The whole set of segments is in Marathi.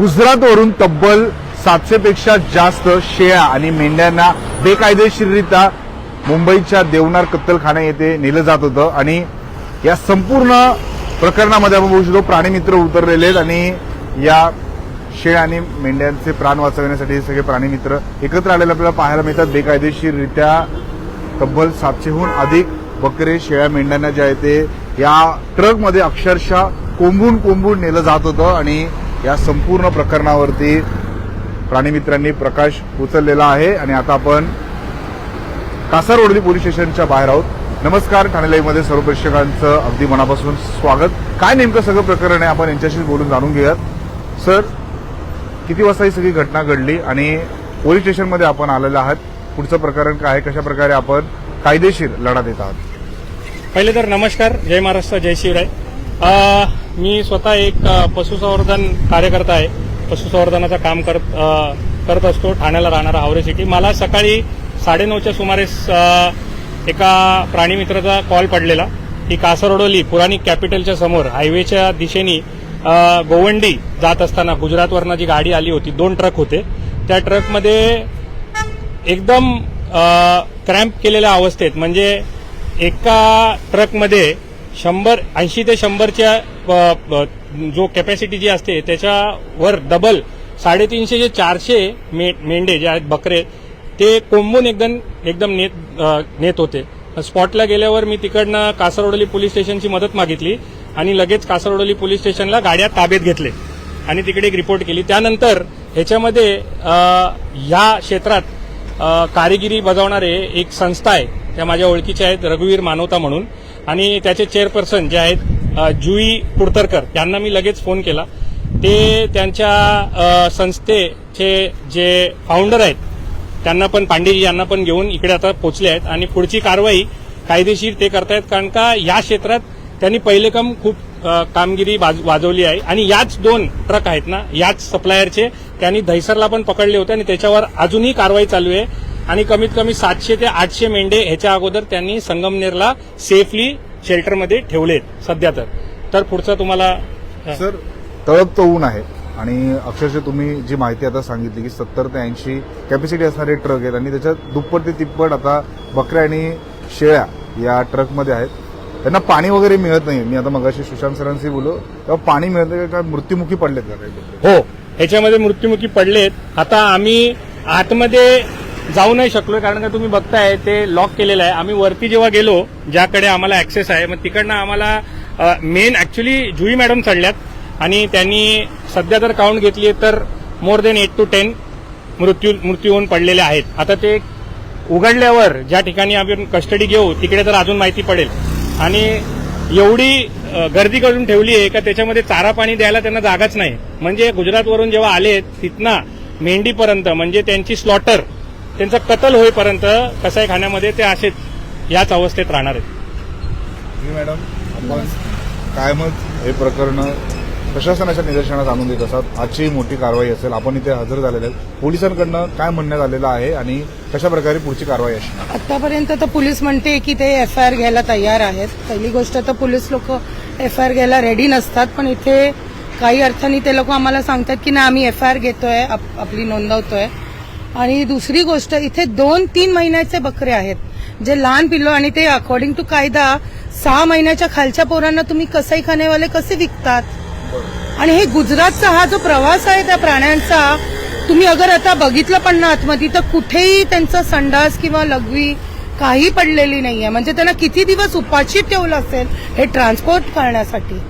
गुजरातवरून तब्बल सातशेपेक्षा जास्त शेळ्या आणि मेंढ्यांना बेकायदेशीररित्या मुंबईच्या देवनार कत्तलखाना येथे नेलं जात होतं. आणि या संपूर्ण प्रकरणामध्ये आपण बघू शकतो प्राणीमित्र उतरलेले आहेत आणि या शेळ्या आणि मेंढ्यांचे प्राण वाचवण्यासाठी सगळे प्राणीमित्र एकत्र आलेले आपल्याला पाहायला मिळतात. बेकायदेशीररित्या तब्बल सातशेहून अधिक बकरे शेळ्या मेंढ्यांना जे आहे ते या ट्रकमध्ये अक्षरशः कोंबून कोंबून नेलं जात होतं. आणि या संपूर्ण प्रकरणावरती प्राणीमित्रांनी प्रकाश उचललेला आहे आणि आता आपण कासारवडली पोलीस स्टेशनच्या बाहेर आहोत. नमस्कार ठाणे सर्व प्रेक्षकांचं अगदी मनापासून स्वागत. काय नेमकं सगळं प्रकरण आहे आपण यांच्याशी बोलून जाणून घेऊयात. सर किती वाजता ही सगळी घटना घडली आणि पोलीस स्टेशनमध्ये आपण आलेलं आहात? पुढचं प्रकरण काय आहे? कशा प्रकारे आपण कायदेशीर लढा देत आहात? पहिले तर नमस्कार जय महाराष्ट्र जय शिवराय. मी स्वतः एक पशुसंवर्धन कार्यकर्ता आहे. पशुसंवर्धनाचं काम करत करत असतो. ठाण्याला राहणारा हावरे सिटी. मला सकाळी साडेनऊच्या सुमारेस एका प्राणीमित्राचा कॉल पडलेला. की कासरडोली पुराणिक कॅपिटलच्या समोर हायवेच्या दिशेने गोवंडी जात असताना गुजरातवरनं जी गाडी आली होती दोन ट्रक होते. त्या ट्रकमध्ये एकदम क्रॅम्प केलेल्या अवस्थेत म्हणजे एका ट्रकमध्ये शंभर ऐंशी ते शंभरच्या जो कॅपॅसिटी जी असते त्याच्यावर डबल साडेतीनशे जे चारशे मे मेंढे जे आहेत बकरे ते कोंबून एकदम एकदम नेत नेत होते. स्पॉटला गेल्यावर मी तिकडनं कासरवडली पोलीस स्टेशनची मदत मागितली आणि लगेच कासरवडोली पोलीस स्टेशनला गाड्या ताब्यात घेतले आणि तिकडे एक रिपोर्ट केली. त्यानंतर ह्याच्यामध्ये ह्या क्षेत्रात अ, कारिगिरी बजावणारे एक संस्था आहे त्या माझ्या ओळखीच्या आहेत रघुवीर मानवता म्हणून. आणि त्याचे चेअरपर्सन जे आहेत जुई कुडतरकर यांना मी लगेच फोन केला. ते त्यांच्या संस्थेचे जे फाउंडर आहेत त्यांना पण पांडेजी यांना पण घेऊन इकडे आता पोचले आहेत आणि पुढची कारवाई कायदेशीर ते करतायत. कारण का या क्षेत्रात त्यांनी पहिले कम खूप कामगिरी वाजवली आहे. आणि याच दोन ट्रक आहेत ना याच सप्लायरचे त्यांनी दहिसरला पण पकडले होते आणि त्याच्यावर अजूनही कारवाई चालू आहे. आणि कमीत कमी सातशे ते आठशे मेंढे ह्याच्या अगोदर त्यांनी संगमनेरला सेफली शेल्टरमध्ये ठेवलेत सध्या तर. तर पुढचं तुम्हाला सर तळप ऊन आहे आणि अक्षरशः तुम्ही जी माहिती आता सांगितली की सत्तर ते ऐंशी कॅपॅसिटी असणारे ट्रक आहेत आणि त्याच्यात दुप्पट ते तिप्पट आता बकऱ्या आणि शेळ्या या ट्रकमध्ये आहेत. त्यांना पाणी वगैरे मिळत नाही मी आता मगाशी सुशांत सरांशी बोललो तेव्हा पाणी मिळत नाही का मृत्युमुखी पडलेत का? हो ह्याच्यामध्ये मृत्युमुखी पडलेत. आता आम्ही आतमध्ये जाऊ नाही शकलो कारण का तुम्ही बघताय ते लॉक केलेलं आहे. आम्ही वरती जेव्हा गेलो ज्याकडे आम्हाला ऍक्सेस आहे मग तिकडनं आम्हाला मेन ऍक्च्युली जुई मॅडम चढल्यात. आणि त्यांनी सध्या जर काउंट घेतली तर more than eight two ten मृत्यू मृत्यू होऊन पडलेले आहेत. आता ते उघडल्यावर ज्या ठिकाणी आपण कस्टडी घेऊ तिकडे तर अजून माहिती पडेल. आणि एवढी गर्दी करून ठेवली आहे का त्याच्यामध्ये चारा पाणी द्यायला त्यांना जागाच नाही. म्हणजे गुजरातवरून जेव्हा आले तिथनं मेंढीपर्यंत म्हणजे त्यांची स्लॉटर त्यांचं कतल होईपर्यंत कसाईखान्यामध्ये ते असेच याच अवस्थेत राहणार आहेत. जी मॅडम आपण काय मग हे प्रकरण प्रशासनाच्या निदर्शनास आणून देत असतात आजची मोठी कारवाई असेल आपण इथे हजर झालेले आहेत. पोलिसांकडनं काय म्हणण्यात आलेलं आहे आणि कशा प्रकारे पुढची कारवाई असणार आतापर्यंत तर पोलीस म्हणते की ते एफ आय आर घ्यायला तयार आहेत. पहिली गोष्ट तर पोलीस लोक एफ आय आर घ्यायला रेडी नसतात पण इथे काही अर्थाने ते लोक आम्हाला सांगतात की ना आम्ही एफ आय आर घेतोय आप- आपली नोंदवतोय. आणि दुसरी गोष्ट इथे दोन तीन महिन्याचे बकरे आहेत. जे लहान पिल्लो आणि ते अकॉर्डिंग टू कायदा सहा महिन्याच्या खालच्या पोरांना तुम्ही कसाई खानेवाले कसे विकतात? आणि हे गुजरातचा हा जो प्रवास आहे त्या प्राण्यांचा तुम्ही अगर आता बघितलं पण ना आतमध्ये तर कुठेही त्यांचा संडास किंवा लघवी काही पडलेली नाहीये. म्हणजे त्यांना किती दिवस उपाशी ठेवलं असेल हे ट्रान्सपोर्ट करण्यासाठी.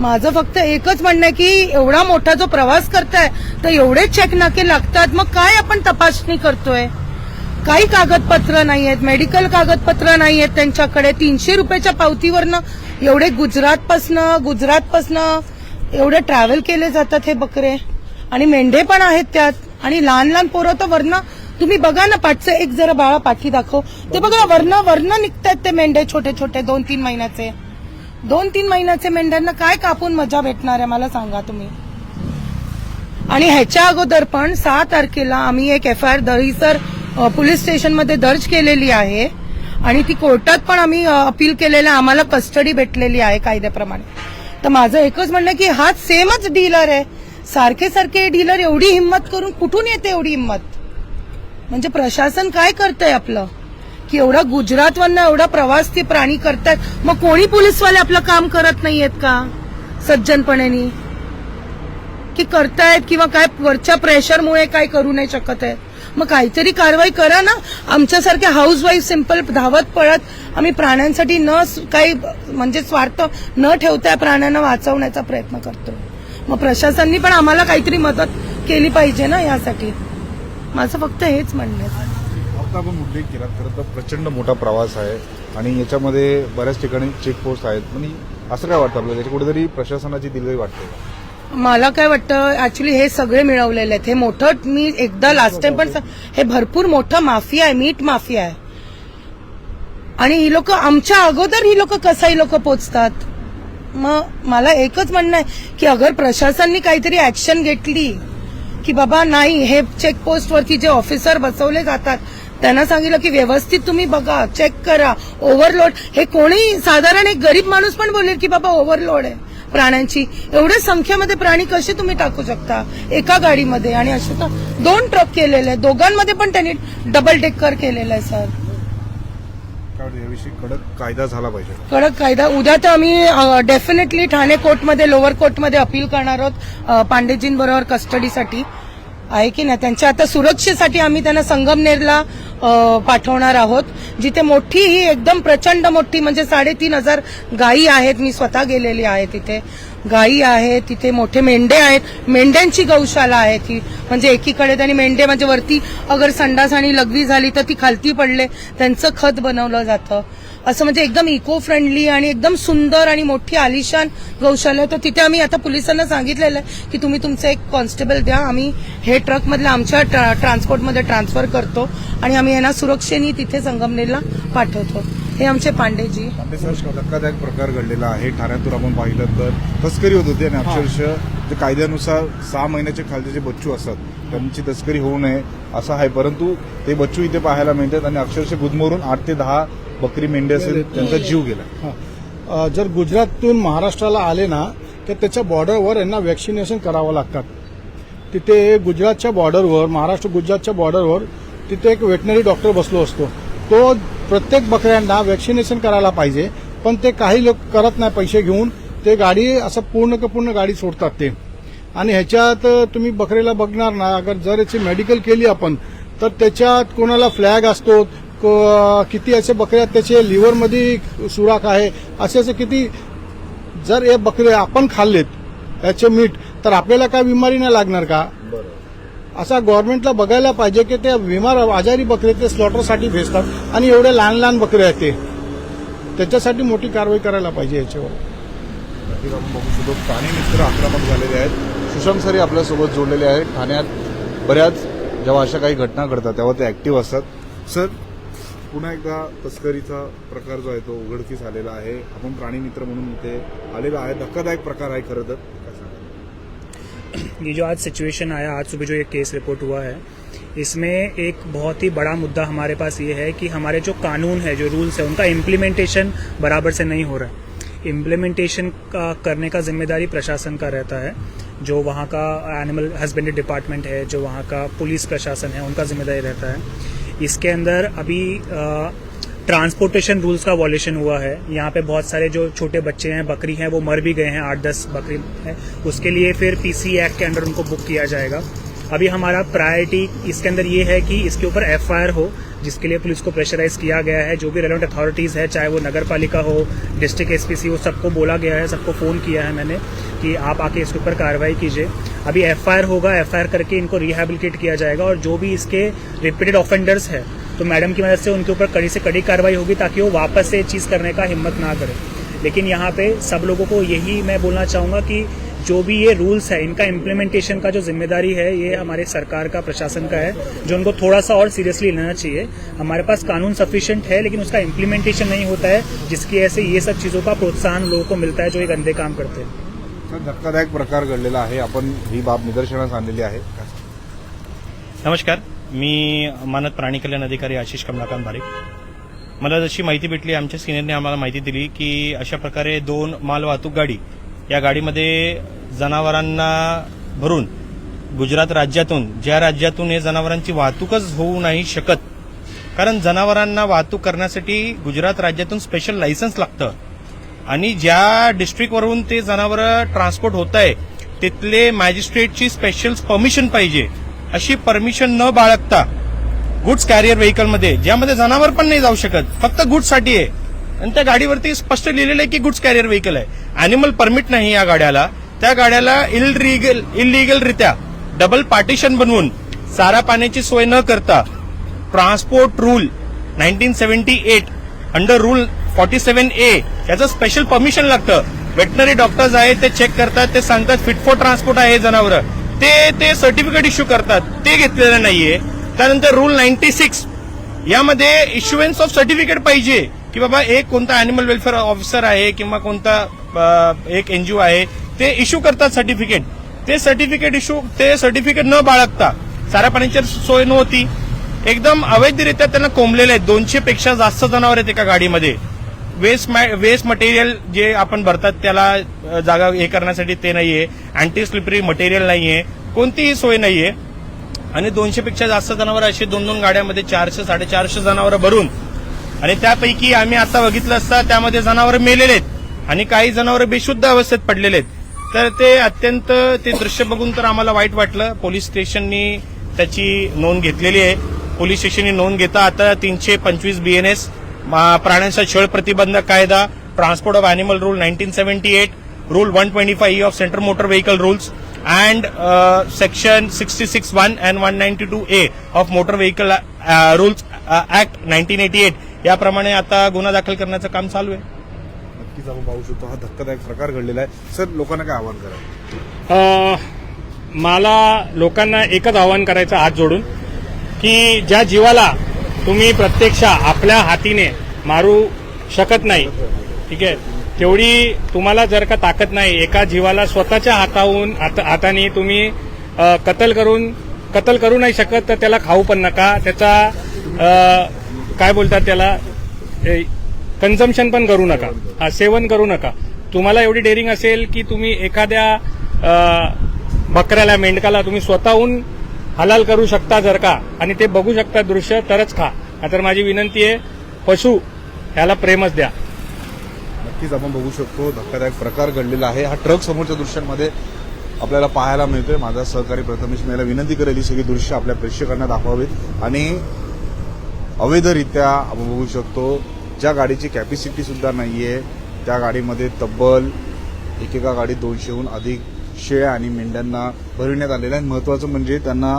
माझं फक्त एकच म्हणणं आहे की एवढा मोठा जो प्रवास करताय तर एवढे चेक नाके लागतात. मग काय आपण तपासणी करतोय? काही कागदपत्र नाही आहेत मेडिकल कागदपत्र नाही आहेत त्यांच्याकडे. तीनशे रुपयाच्या पावतीवरनं एवढे गुजरातपासनं गुजरातपासनं एवढे ट्रॅव्हल केले जातात हे बकरे. आणि मेंढे पण आहेत त्यात. आणि लहान लहान पोरं तर वरनं तुम्ही बघा ना पाठचं एक जरा बाळा पाठी दाखव. ते बघा वरनं वरनं निघतायत ते मेंढे छोटे छोटे दोन तीन महिन्याचे. दोन तीन महिन्याचे मेंढ्यांना काय कापून मजा भेटणार आहे मला सांगा तुम्ही. आणि ह्याच्या अगोदर पण सहा तारखेला आम्ही एक F I R Dahisar police स्टेशनमध्ये दर्ज केलेली आहे. आणि ती कोर्टात पण आम्ही अपील केलेलं आहे. आम्हाला कस्टडी भेटलेली आहे कायद्याप्रमाणे. तर माझं एकच म्हणणं की हा सेमच डीलर आहे. सारखे सारखे डीलर एवढी हिंमत करून कुठून येते एवढी हिंमत? म्हणजे प्रशासन काय करतंय आपलं? की एवढा गुजरातवरनं एवढा प्रवास ते प्राणी करतात मग कोणी पोलीसवाले आपलं काम करत नाहीयेत का? सज्जनपणेनी. की करतायत किंवा काय वरच्या प्रेशरमुळे काय करू नाही शकत आहेत. मग काहीतरी कारवाई करा ना. आमच्यासारख्या हाऊस वाईफ सिंपल धावत पळत आम्ही प्राण्यांसाठी न काही म्हणजे स्वार्थ न ठेवता प्राण्यांना वाचवण्याचा प्रयत्न करतो. मग प्रशासनाने पण आम्हाला काहीतरी मदत केली पाहिजे ना यासाठी. माझं फक्त हेच म्हणणं आहे. आता आपण उल्लेख केला खरं तर प्रचंड मोठा प्रवास आहे आणि याच्यामध्ये बऱ्याच ठिकाणी चेकपोस्ट आहेत. म्हणजे असं काय वाटतं आपल्याला? त्याची कुठेतरी प्रशासनाची दिलगी वाटते मला काय वाटतं ऍक्च्युली हे सगळे मिळवलेले आहेत. हे मोठं मी एकदा लास्ट टाइम पण हे भरपूर मोठं माफिया आहे मीठ माफिया आहे. आणि ही लोक आमच्या अगोदर ही लोक कसाही लोक पोचतात? मग मला एकच म्हणणं आहे की अगर प्रशासननी काहीतरी ऍक्शन घेतली की बाबा नाही हे चेकपोस्टवरती जे ऑफिसर बसवले जातात त्यांना सांगितलं की व्यवस्थित तुम्ही बघा चेक करा. ओव्हरलोड हे कोणी साधारण एक गरीब माणूस पण बोलेल की बाबा ओव्हरलोड आहे प्राण्यांची. एवढ्या संख्येमध्ये प्राणी कसे तुम्ही टाकू शकता? एका गाडीमध्ये. आणि असे तर दोन ट्रक केलेले आहेत. दोघांमध्ये पण त्यांनी डबल टेकर केलेलं आहे सर याविषयी कडक कायदा झाला पाहिजे. कडक कायदा. उद्या तर आम्ही डेफिनेटली ठाणे कोर्टमध्ये लोअर कोर्टमध्ये अपील करणार आहोत पांडेजींबरोबर कस्टडीसाठी आहे की नाही? त्यांच्या आता सुरक्षेसाठी आम्ही त्यांना संगमनेरला पाठवणार आहोत. जिथे मोठी ही एकदम प्रचंड मोठी म्हणजे साडेतीन हजार गायी आहेत. मी स्वतः गेलेली आहे तिथे. गायी आहे तिथे मोठे मेंढे आहेत. मेंढ्यांची गौशाला आहे ती. म्हणजे एकीकडे त्यांनी मेंढे म्हणजे वरती अगर संडास आणि लघवी झाली तर ती खालती पडले. त्यांचं खत बनवलं जातं. असं म्हणजे एकदम इको फ्रेंडली आणि एकदम सुंदर आणि मोठी आलिशान गौशाला आहे तर तिथे आम्ही आता पोलिसांना सांगितलेलं आहे की तुम्ही तुमचं एक कॉन्स्टेबल द्या. आम्ही हे ट्रकमधल्या आमच्या ट्रा- ट्रान्सपोर्टमध्ये ट्रान्सफर करतो आणि आम्ही यांना सुरक्षेने तिथे संगमनेरला पाठवतो. हे आमचे पांडेजी. धक्कादायक प्रकार घडलेला आहे. ठाण्यातून आपण पाहिलं तर तस्करी होत होती आणि अक्षरशः कायद्यानुसार सहा महिन्याचे खालचे जे बच्चू असतात त्यांची तस्करी होऊ नये असं आहे. परंतु ते बच्चू इथे पाहायला मिळतात आणि अक्षरशः गुदमरून आठ ते दहा बकरी मेंढे असेल त्यांचा जीव गेला. जर गुजराततून महाराष्ट्राला आले ना तर त्याच्या बॉर्डरवर यांना वॅक्सिनेशन करावं लागतात. तिथे गुजरातच्या बॉर्डरवर महाराष्ट्र गुजरातच्या बॉर्डरवर तिथे एक वेटनरी डॉक्टर बसलो असतो. तो प्रत्येक बकऱ्यांना वॅक्सिनेशन करायला पाहिजे पण ते काही लोक करत नाही पैसे घेऊन. ते गाडी असं पूर्ण का पूर्ण गाडी सोडतात ते. आणि ह्याच्यात तुम्ही बकरीला बघणार ना अगर जर याची मेडिकल केली आपण तर त्याच्यात कोणाला फ्लॅग असतो किती असे बकऱ्या आहेत त्याचे लिव्हरमध्ये सुराख आहे. असे असे किती जर हे बकरे आपण खाल्लेत याचे मीठ तर आपल्याला काय बिमारी नाही लागणार का? असा गव्हर्नमेंटला बघायला पाहिजे की ते बिमार आजारी बकरे ते स्लॉटरसाठी भेजतात आणि एवढे लहान लहान बकरे आहेत ते. त्याच्यासाठी मोठी कारवाई करायला पाहिजे याच्यावर. आपण बघू शकतो प्राणी मित्र आक्रमक झालेले आहेत. सुशांत सरी आपल्यासोबत जोडलेले आहेत. ठाण्यात बऱ्याच जेव्हा अशा काही घटना घडतात तेव्हा ते ऍक्टिव्ह असतात. सर पुन्हा एकदा तस्करीचा प्रकार जो आहे तो उघडकीस आलेला आहे. आपण प्राणी मित्र म्हणून इथे आलेला आहे धक्कादायक प्रकार आहे खरं तर. ये जो आज सिचुएशन आया आज सुबह जो ये केस रिपोर्ट हुआ है इसमें एक बहुत ही बड़ा मुद्दा हमारे पास ये है कि हमारे जो कानून है जो रूल्स है उनका इम्प्लीमेंटेशन बराबर से नहीं हो रहा है। इम्प्लीमेंटेशन का करने का जिम्मेदारी प्रशासन का रहता है जो वहाँ का एनिमल हस्बेंड्री डिपार्टमेंट है जो वहाँ का पुलिस प्रशासन है उनका जिम्मेदारी रहता है। इसके अंदर अभी ट्रांसपोर्टेशन रूल्स का वॉल्यूशन हुआ है। यहाँ पे बहुत सारे जो छोटे बच्चे हैं, बकरी हैं, वो मर भी गए हैं, आठ दस बकरी हैं। उसके लिए फिर पीसी एक्ट के अंडर उनको बुक किया जाएगा। अभी हमारा प्रायोरिटी इसके अंदर ये है कि इसके ऊपर एफआईआर हो, जिसके लिए पुलिस को प्रेशराइज किया गया है। जो भी रेलेवेंट अथॉरिटीज़ है, चाहे वो नगर पालिका हो डिस्ट्रिक्ट एसपीसी हो, सबको बोला गया है, सबको फ़ोन किया है मैंने कि आप आके इसके ऊपर कार्रवाई कीजिए। अभी एफआईआर होगा, एफआईआर करके इनको रिहेबिलिटेट किया जाएगा और जो भी इसके रिपीटेड ऑफेंडर्स है तो मैडम की मदद से उनके ऊपर कड़ी से कड़ी कार्रवाई होगी ताकि वो वापस से चीज़ करने का हिम्मत ना करें। लेकिन यहाँ पे सब लोगों को यही मैं बोलना चाहूँगा कि जो भी ये रूल्स है इनका इम्प्लीमेंटेशन का जो जिम्मेदारी है ये हमारे सरकार का प्रशासन का है जो उनको थोड़ा सा और सीरियसली लेना चाहिए। हमारे पास कानून सफिशिएंट है लेकिन उसका इम्प्लीमेंटेशन नहीं होता है जिसकी वजह से ये सब चीज़ों का प्रोत्साहन लोगों को मिलता है जो ये गंदे काम करते हैं। धक्कादायक प्रकार घडलेला आहे. आपण ही बाब निदर्शनास आणलेली आहे? नमस्कार. मी मानद प्राणी कल्याण अधिकारी आशिष कमलाकांत बारीक मला जशी माहिती भेटली आमच्या सिनियरने आम्हाला माहिती दिली की अशा प्रकारे दोन माल वाहतूक गाडी या गाडीमध्ये जनावरांना भरून गुजरात राज्यातून ज्या राज्यातून हे जनावरांची वाहतूकच होऊ नाही शकत कारण जनावरांना वाहतूक करण्यासाठी गुजरात राज्यातून स्पेशल लायसन्स लागतं. आणि ज्या डिस्ट्रिक्टवरून ते जनावर ट्रान्सपोर्ट होत आहे तिथले मॅजिस्ट्रेटची स्पेशल परमिशन पाहिजे. अशी परमिशन न बाळगता गुड्स कॅरियर व्हेकलमध्ये ज्यामध्ये जनावर पण नाही जाऊ शकत फक्त गुड्ससाठी आहे. आणि त्या गाडीवरती स्पष्ट लिहिलेलं आहे की गुड्स कॅरियर व्हेकल आहे. अॅनिमल परमिट नाही या गाड्याला. त्या गाड्याला इलिगल इलिगलरित्या डबल पार्टिशन बनवून सारा पाण्याची सोय न करता transport rule nineteen seventy eight under rule forty seven A याचं स्पेशल परमिशन लागतं. वेटनरी डॉक्टर्स आहेत ते चेक करतात ते सांगतात फिट फॉर ट्रान्सपोर्ट आहे जनावर. ते ते सर्टिफिकेट इश्यू करतात. ते घेतलेलं नाहीये. त्यानंतर रूल नाईन्टी सिक्स यामध्ये इश्युएन्स ऑफ सर्टिफिकेट पाहिजे. की बाबा एक कोणता अॅनिमल वेलफेअर ऑफिसर आहे किंवा कोणता एक एनजीओ आहे ते इश्यू करतात सर्टिफिकेट ते सर्टिफिकेट इश्यू ते सर्टिफिकेट न बाळगता साऱ्या पाण्याची सोय नव्हती. एकदम अवैधरित्या त्यांना कोंबलेले आहेत. दोनशे पेक्षा जास्त जनावर आहेत एका गाडीमध्ये. वेस्ट वेस्ट मटेरियल जे आपण भरतात त्याला जागा हे करण्यासाठी ते नाहीये. अँटी स्लिपरी मटेरियल नाहीये. कोणतीही सोय नाहीये. आणि दोनशे पेक्षा जास्त जनावर अशी दोन दोन गाड्यामध्ये चारशे साडेचारशे जनावर भरून आणि त्यापैकी आम्ही आता बघितलं असता त्यामध्ये जनावर मेलेले आहेत. आणि काही जनावर बेशुद्ध अवस्थेत पडलेले आहेत. तर ते अत्यंत ते दृश्य बघून तर आम्हाला वाईट वाटलं. पोलीस स्टेशननी त्याची नोंद घेतलेली आहे. पोलीस स्टेशननी नोंद घेता आता तीनशे पंचवीस बीएनएस प्राण्यांचा छळ प्रतिबंधक कायदा transport of animal rule nineteen seventy eight rule one twenty five of central motor vehicle rules and section sixty six one and one ninety two A of motor vehicle rules act nineteen eighty eight. याप्रमाणे आता गुन्हा दाखल करण्याचं काम चालू आहे. नक्कीच आपण पाहू शकतो. हा धक्कादायक प्रकार घडलेला आहे. सर लोकांना काय आवाहन करा अ, मला लोकांना एकच आवाहन करायचं हात जोडून की ज्या जीवाला तुम्ही प्रत्यक्ष आपल्या हातीने मारू शकत नाही ठीक आहे तेवढी तुम्हाला जर का ताकद नाही एका जीवाला स्वतःच्या हाताहून हात- हाताने तुम्ही कत्ल करून कत्ल करू नाही शकत तर त्याला खाऊ पण नका. त्याचा अ, काय बोलतात त्याला? कन्झम्पन पण करू नका. हा, सेवन करू नका. तुम्हाला एवढी डेअरिंग असेल की तुम्ही एखाद्या बकऱ्याला मेंढकाला तुम्ही स्वतःहून हलाल करू शकता जर का. आणि ते बघू शकता दृश्य तरच खा. तर माझी विनंती आहे पशु ह्याला प्रेमच द्या. नक्कीच आपण बघू शकतो धक्कादायक प्रकार घडलेला आहे. हा ट्रक समोरच्या दृश्यांमध्ये आपल्याला पाहायला मिळतोय. माझा सहकारी प्रथमेश मी याला विनंती करेल ही सगळी दृश्य आपल्या प्रेक्षकांना दाखवावीत. आणि अवैधरित्या आपण बघू शकतो ज्या गाडीची कॅपॅसिटी सुद्धा आहे त्या गाडीमध्ये तब्बल एकेका गाडीत दोनशेहून अधिक शेळ्या आणि मेंढ्यांना भरविण्यात आलेल्या आहेत. महत्वाचं म्हणजे त्यांना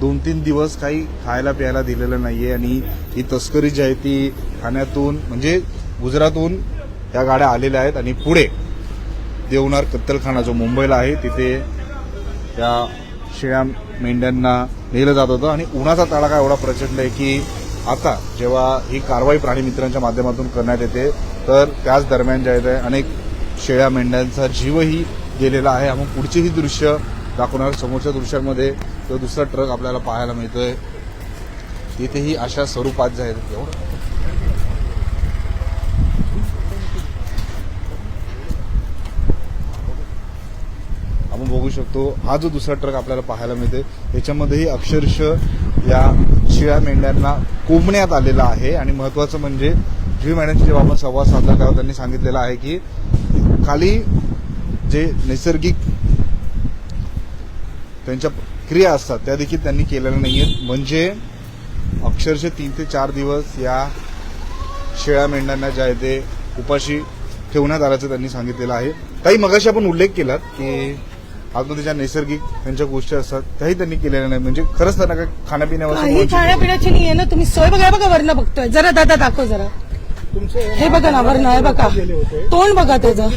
दोन तीन दिवस काही खायला प्यायला दिलेलं नाहीये आणि ही तस्करी जी आहे ती ठाण्यातून म्हणजे गुजरातहून या गाड्या आलेल्या आहेत आणि पुढे देवनार कत्तलखाना जो मुंबईला आहे तिथे या शेळ्या मेंढ्यांना नेलं जात होतं. आणि उन्हाचा तडाखा एवढा प्रचंड आहे की आता जेव्हा ही कारवाई प्राणी मित्रांच्या माध्यमातून करण्यात येते तर त्याच दरम्यान जे आहे अनेक शेळ्या मेंढ्यांचा जीवही गेलेला आहे. आपण पुढचेही दृश्य दाखवणार समोरच्या दृश्यांमध्ये तो दुसरा ट्रक आपल्याला पाहायला मिळतोय तिथेही अशा स्वरूपात जे आहेत बघू शकतो. हा जो दुसरा ट्रक आपल्याला पाहायला मिळते त्याच्यामध्येही अक्षरशः या शिळ्या मेंढ्यांना कोंबण्यात आलेला आहे. आणि महत्वाचं म्हणजे शिळी मॅडमशी जेव्हा आपण संवाद साधला तेव्हा त्यांनी सांगितलेलं आहे की खाली जे नैसर्गिक त्यांच्या क्रिया असतात त्या देखील त्यांनी केलेल्या नाहीयेत. म्हणजे अक्षरशः तीन ते चार दिवस या शेळ्या मेंढ्यांना ज्या आहे ते उपाशी ठेवण्यात आल्याचं त्यांनी सांगितलेलं आहे. काही मगाशी आपण उल्लेख केलात की आतमध्ये ज्या नैसर्गिक त्यांच्या गोष्टी असतात त्याही त्यांनी केलेल्या नाही म्हणजे खरंच त्यांना काही खाण्यापिण्यावर आहे. खाण्यापिण्याची नाही. आहे ना. तुम्ही सोय बघा बघा वरनं बघतोय. जरा दादा दाखव जरा. हे बघा ना वरनं हे बघा. तोंड बघा त्याचं.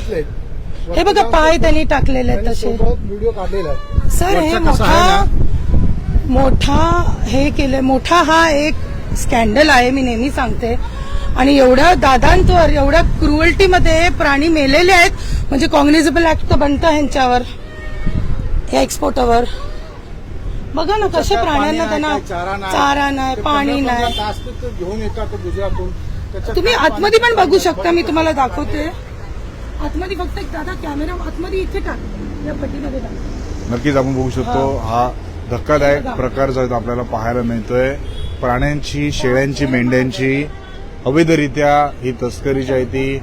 हे बघा पाय त्यांनी टाकलेले आहेत तसे. व्हिडिओ काढलेला आहे. सर हे वरचं कसं आहे मोठा मोठा हे केलं मोठा हा एक स्कॅन्डल आहे मी नेहमी सांगते. आणि एवढ्या दादांवर एवढ्या क्रुअल्टीमध्ये प्राणी मेलेले आहेत. म्हणजे कॉग्निझेबल ऍक्ट तर बनतं ह्यांच्यावर. या एक्सपोर्टवर बघा ना कसे प्राण्यांना त्यांना चारा नाही. पाणी नाही. घेऊन येतात गुजरातून. तुम्ही आतमध्ये पण बघू शकता मी तुम्हाला दाखवते. आतमध्ये फक्त एक दादा कॅमेरा आतमध्ये इथे टाक. या पट्टीमध्ये टाक. नक्कीच आपण बघू शकतो हा धक्कादायक प्रकार जो आहे तो आपल्याला पाहायला मिळतोय. प्राण्यांची शेळ्यांची मेंढ्यांची अवैधरित्या ही तस्करी जी आहे ती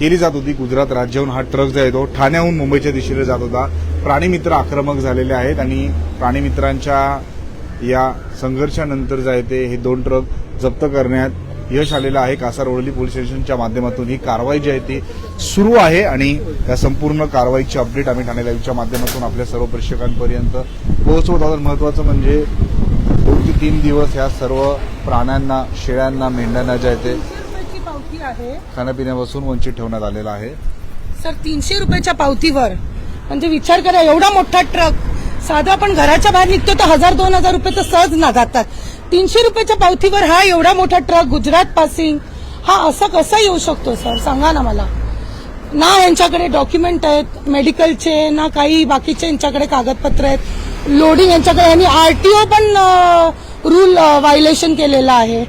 केली जात होती. गुजरात राज्याहून हा ट्रक जो आहे तो ठाण्याहून मुंबईच्या दिशेने जात होता. प्राणीमित्र आक्रमक झालेले आहेत आणि प्राणीमित्रांच्या या संघर्षानंतर जे आहे ते हे दोन ट्रक जप्त करण्यात यश आलेलं आहे. कासारवडली पोलीस स्टेशनच्या माध्यमातून ही कारवाई जी आहे ती सुरू आहे आणि या संपूर्ण कारवाईची अपडेट आम्ही ठाणे लाईव्हच्या माध्यमातून आपल्या सर्व प्रेक्षकांपर्यंत पोहोचवत आहोत. महत्वाचं म्हणजे दोन ते तीन दिवस ह्या सर्व प्राण्यांना शेळ्यांना मेंढ्यांना जे आहे ते पावती आहे. खाण्यापिण्यापासून वंचित ठेवण्यात आलेलं आहे. सर तीनशे रुपयाच्या पावतीवर म्हणजे विचार करा एवढा मोठा ट्रक साधा आपण घराच्या बाहेर निघतो तर हजार दोन हजार रुपये तर सहज ना जातात तीनशे रुपयाच्या पावतीवर हा एवढा मोठा ट्रक गुजरात पासिंग हा असा कसा येऊ शकतो सर? सांगा ना मला. ना यांच्याकडे डॉक्युमेंट आहेत मेडिकलचे ना काही बाकीचे यांच्याकडे कागदपत्र आहेत. लोडिंग यांच्याकडे यांनी आरटीओ पण रूल व्हायलेशन केलेलं आहे.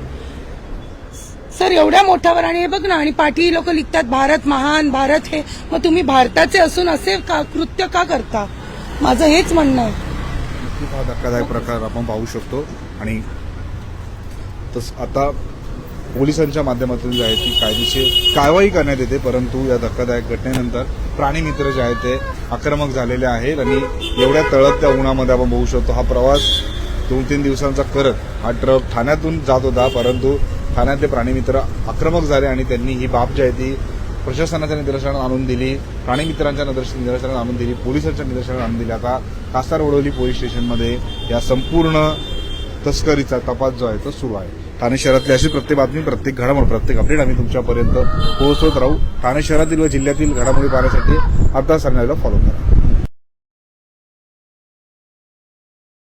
सर एवढ्या मोठ्यावर आणि हे बघ ना आणि पाठी लोक लिखतात भारत महान भारत हे. मग तुम्ही भारताचे असून असे का कृत्य का करता? माझं हेच म्हणणं आहे. खूप हा धक्कादायक प्रकार आपण पाहू शकतो. आणि तस आता पोलिसांच्या माध्यमातून जे आहे ती कायदेशीर कारवाई करण्यात येते परंतु या धक्कादायक घटनेनंतर प्राणी मित्र जे आहेत ते आक्रमक झालेले आहेत आणि एवढ्या तळपत्या उन्हामध्ये आपण बघू शकतो हा प्रवास दोन तीन दिवसांचा करत हा ट्रक ठाण्यातून जात होता परंतु ठाण्यातले प्राणीमित्र आक्रमक झाले आणि त्यांनी ही बाब जी आहे ती प्रशासनाच्या निदर्शनात आणून दिली प्राणीमित्रांच्या निदर्शनात आणून दिली पोलिसांच्या निदर्शनात आणून दिली. आता कासारवडवली पोलीस स्टेशनमध्ये या संपूर्ण तस्करीचा तपास जो आहे तो सुरू आहे. ठाणे शहरातली अशी प्रत्येक बातमी प्रत्येक घडामोड प्रत्येक अपडेट आम्ही तुमच्यापर्यंत पोहोचवत राहू. ठाणे शहरातील व जिल्ह्यातील घडामोडी पाहण्यासाठी आता सरण्याला फॉलो करा.